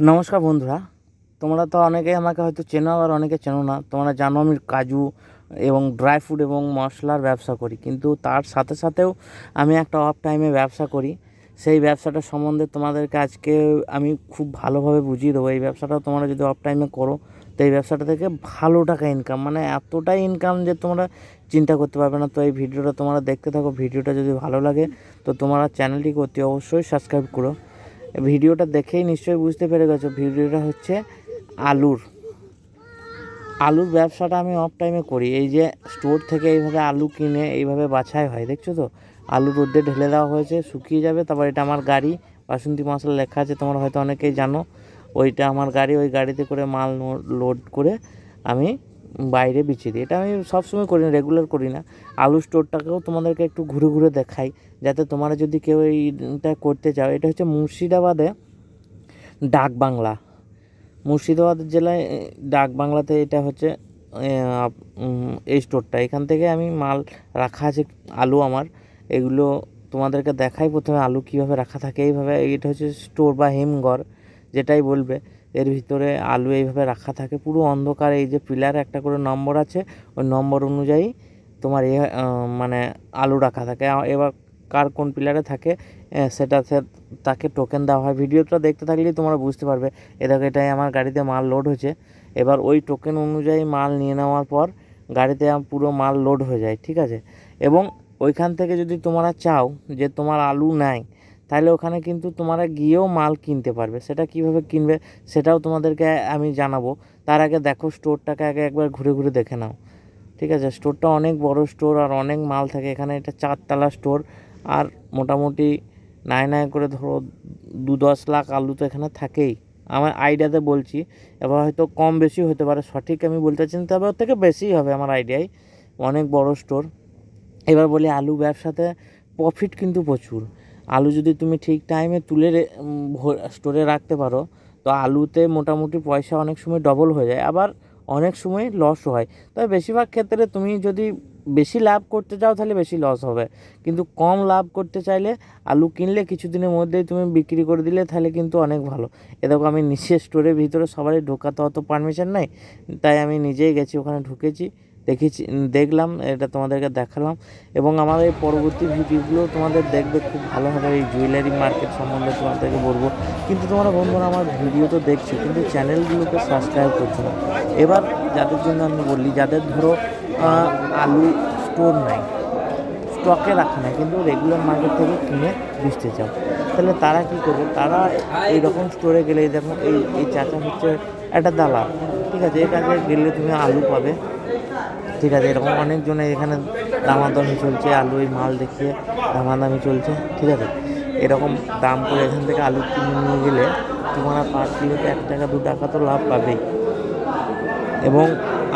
নমস্কার বন্ধুরা, তোমরা তো অনেকেই আমাকে হয়তো চেনো আবার অনেকে চেনো না। তোমরা জানো আমি কাজু এবং ড্রাই ফ্রুট এবং মশলার ব্যবসা করি, কিন্তু তার সাথে সাথেও আমি একটা অফ টাইমে ব্যবসা করি। সেই ব্যবসাটা সম্বন্ধে তোমাদেরকে আজকে আমি খুব ভালোভাবে বুঝিয়ে দেবো। এই ব্যবসাটা তোমরা যদি অফ টাইমে করো, তো এই ব্যবসাটা থেকে ভালো টাকা ইনকাম মানে এতটাই ইনকাম যে তোমরা চিন্তা করতে পারবে না। তো এই ভিডিওটা তোমরা দেখতে থাকো, ভিডিওটা যদি ভালো লাগে, তো তোমরা চ্যানেলটিকে অতি অবশ্যই সাবস্ক্রাইব করো। ভিডিওটা দেখেই নিশ্চয়ই বুঝতে পেরে গেছো। ভিডিওটা হচ্ছে আলুর। আলুর ব্যবসাটা আমি অফ টাইমে করি। এই যে স্টোর থেকে এইভাবে আলু কিনে এইভাবে বাছাই হয়, দেখছ তো? আলু রোদ্দে ঢেলে দেওয়া হয়েছে, শুকিয়ে যাবে, তারপর এটা আমার গাড়ি। বাসন্তী মশলা লেখা আছে, তোমরা হয়তো অনেকেই জানো। ওইটা আমার গাড়ি, ওই গাড়িতে করে মাল লোড করে আমি বাইরে বিছিয়ে দিই। এটা আমি সবসময় করি না রেগুলার করি না। আলু স্টোরটাকেও তোমাদেরকে একটু ঘুরে ঘুরে দেখাই, যাতে তোমরা যদি কেউ এইটা করতে চাও। এটা হচ্ছে মুর্শিদাবাদে ডাক বাংলা। মুর্শিদাবাদ জেলায় ডাক বাংলাতে এটা হচ্ছে এই স্টোরটা এখান থেকে আমি মাল রাখা আছে, আলু আমার। এগুলো তোমাদেরকে দেখাই প্রথমে আলু কীভাবে রাখা থাকে। এইভাবে, এটা হচ্ছে স্টোর বা হিমঘর, যেটাই বলবে। এর ভিতরে আলু এইভাবে রাখা থাকে। পুরো অন্ধকার, এই যে পিলার একটা করে নম্বর আছে, ওই নম্বর অনুযায়ী তোমার এ মানে আলু রাখা থাকে। এবার কার কোন পিলারে থাকে সেটা তাকে টোকেন দেওয়া হয়। ভিডিওটা দেখতে থাকলেই তোমরা বুঝতে পারবে। এ দেখো, এটাই আমার গাড়িতে মাল লোড হয়েছে। এবার ওই টোকেন অনুযায়ী মাল নিয়ে নেওয়ার পর গাড়িতে পুরো মাল লোড হয়ে যায়, ঠিক আছে? এবং ওইখান থেকে যদি তোমরা চাও যে তোমার আলু নাই তাহলে ওখানে কিন্তু তোমরা গিয়েও মাল কিনতে পারবে। সেটা কীভাবে কিনবে সেটাও তোমাদেরকে আমি জানাব। তার আগে দেখো স্টোরটাকে আগে একবার ঘুরে ঘুরে দেখে নাও। ঠিক আছে? স্টোরটা অনেক বড় স্টোর আর অনেক মাল থাকে। এখানে এটা চারতলা স্টোর। আর মোটামুটি নাই নাই করে ধরো দু দশ লাখ আলু তো এখানে থাকেই। আমার আইডিয়াতে বলছি। এবার হয়তো কম বেশি হতে পারে। সঠিক আমি বলতে চাই তবে ওর থেকে বেশিই হবে আমার আইডিয়ায় অনেক বড় স্টোর। এবার বলি আলু ব্যবসাতে প্রফিট কিন্তু প্রচুর। আলু যদি তুমি ঠিক টাইমে তুলে স্টোরে রাখতে পারো, তো আলুতে মোটামুটি পয়সা অনেক সময় ডবল হয়ে যায়, আবার অনেক সময় লসও হয়। তবে বেশিরভাগ ক্ষেত্রে তুমি যদি বেশি লাভ করতে চাও, তাহলে বেশি লস হবে। কিন্তু কম লাভ করতে চাইলে আলু কিনলে কিছুদিনের মধ্যেই তুমি বিক্রি করে দিলে, তাহলে কিন্তু অনেক ভালো। এ দেখো, আমি নিচে স্টোরের ভিতরে সবারই ঢোকাতে অত পারমিশন নাই, তাই আমি নিজেই গেছি, ওখানে ঢুকেছি। দেখেছি, দেখলাম, এটা তোমাদেরকে দেখালাম এবং আমার এই পরবর্তী ভিডিওগুলো তোমাদের দেখবে খুব ভালো হবে, এই জুয়েলারি মার্কেট সম্বন্ধে তোমাদেরকে বলব। কিন্তু তোমরা বন্ধুরা, আমার ভিডিও তো দেখছ, কিন্তু চ্যানেলগুলোকে সাবস্ক্রাইব করছ না। এবার যাদের জন্য আমি বলি যাদের ধরো আলু স্টোর নাই স্টকে রাখা নাই, কিন্তু রেগুলার মার্কেট থেকে কিনে বেচতে চাও, তাহলে তারা কি করবে? তারা এইরকম স্টোরে গেলে দেখো, এই এই চাচা হচ্ছে একটা দালাল, ঠিক আছে? এই কাছে গেলে তুমি আলু পাবে ঠিক আছে, এরকম অনেকজনে এখানে দামাদামি চলছে আলু এই মাল দেখিয়ে দামাদামি চলছে, ঠিক আছে? এরকম দাম করে এখান থেকে আলু কিনে নিয়ে গেলে তোমরা পার কিলোতে এক টাকা, দু টাকা তো লাভ পাবেই। এবং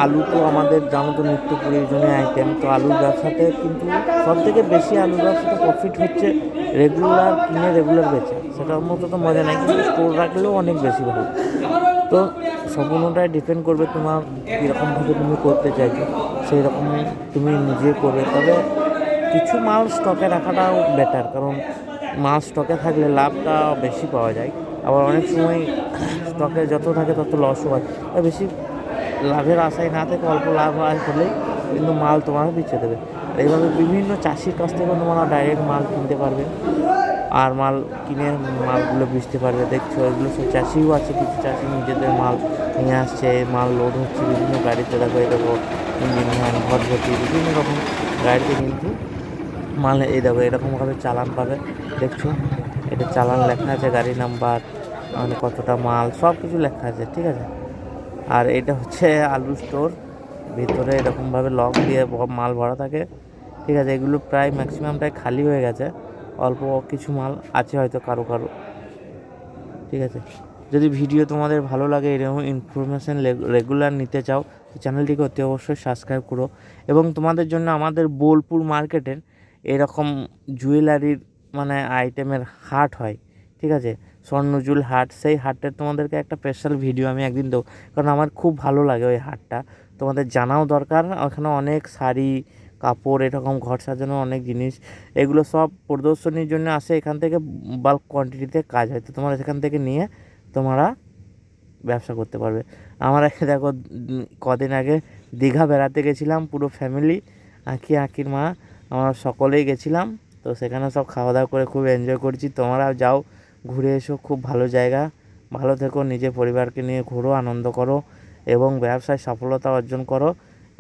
আলু তো আমাদের জানো তো নিত্য প্রয়োজনীয় আইটেম তো আলুর ব্যবসাতে কিন্তু সব থেকে বেশি আলুর ব্যবসাতে প্রফিট হচ্ছে রেগুলার কিনে রেগুলার বেচা। সেটার মতো তো মজা নাই, কিন্তু স্টোর রাখলেও অনেক বেশি ভালো। তো সম্পূর্ণটাই ডিপেন্ড করবে তোমার কীরকমভাবে তুমি করতে চাইছো। সেই রকম তুমি নিজে করবে। তবে কিছু মাল স্টকে রাখাটাও বেটার কারণ মাল স্টকে থাকলে লাভটা বেশি পাওয়া যায়। আবার অনেক সময় স্টকে যত থাকে তত লসও হয়। তাই বেশি লাভের আশায় না থেকে অল্প লাভ আয় হলেই কিন্তু মাল তোমার বিচ্ছে দেবে। এইভাবে বিভিন্ন চাষির কাছ থেকে তোমরা ডাইরেক্ট মাল কিনতে পারবে। আর মাল কিনে মালগুলো বেচতে পারবে। দেখছ, এগুলো সব চাষিও আছে, কিছু চাষি নিজেদের মাল নিয়ে আসছে, মাল লোড হচ্ছে, বিভিন্ন গাড়িতে দেখো দেখো ইঞ্জিন ভ্যান ঘর ভর্তি বিভিন্ন রকম গাড়িতে কিন্তু মাল এই দেখো, এরকমভাবে চালান পাবে। দেখছ, এটা চালান লেখা আছে, গাড়ি নাম্বার মানে কতটা মাল সব কিছু লেখা আছে, ঠিক আছে? আর এটা হচ্ছে আলু স্টোর ভিতরে এরকমভাবে লক দিয়ে মাল ভরা থাকে, ঠিক আছে? এগুলো প্রায় ম্যাক্সিমামটাই খালি হয়ে গেছে। অল্প কিছু মাল আছে হয়তো কারও কারও। ঠিক আছে? যদি ভিডিও তোমাদের ভালো লাগে, এরকম ইনফরমেশান রেগুলার নিতে চাও, তো চ্যানেলটিকে অতি অবশ্যই সাবস্ক্রাইব করো। এবং তোমাদের জন্য আমাদের বোলপুর মার্কেটের এরকম জুয়েলারির মানে আইটেমের হাট হয়। ঠিক আছে? স্বর্ণজুল হাট, সেই হাটের তোমাদেরকে একটা স্পেশাল ভিডিও আমি একদিন দেবো। কারণ আমার খুব ভালো লাগে ওই হাটটা। তোমাদের জানাও দরকার। ওখানে অনেক শাড়ি কাপড়, এরকম ঘর সাজানো অনেক জিনিস। এগুলো সব প্রদর্শনীর জন্য আসে এখান থেকে বাল্ক কোয়ান্টিটিতে কাজ হয়। তো তোমরা এখান থেকে নিয়ে তোমরা ব্যবসা করতে পারবে। আমরা দেখো, কদিন আগে দীঘা বেড়াতে গেছিলাম পুরো ফ্যামিলি আঁকি, আঁকির মা, আমরা সকলেই গেছিলাম। তো সেখানে সব খাওয়া দাওয়া করে খুব এনজয় করছি। তোমরাও যাও, ঘুরে এসো, খুব ভালো জায়গা। ভালো থেকো, নিজের পরিবারকে নিয়ে ঘোরো, আনন্দ করো, এবং ব্যবসায় সফলতা অর্জন করো।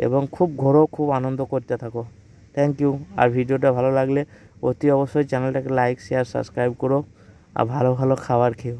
এবং খুব ঘোরো, খুব আনন্দ করতে থাকো। থ্যাংক ইউ আর ভিডিওটা ভালো লাগলে অতি অবশ্যই চ্যানেলটাকে লাইক শেয়ার সাবস্ক্রাইব করো। আর ভালো ভালো খাবার খেও।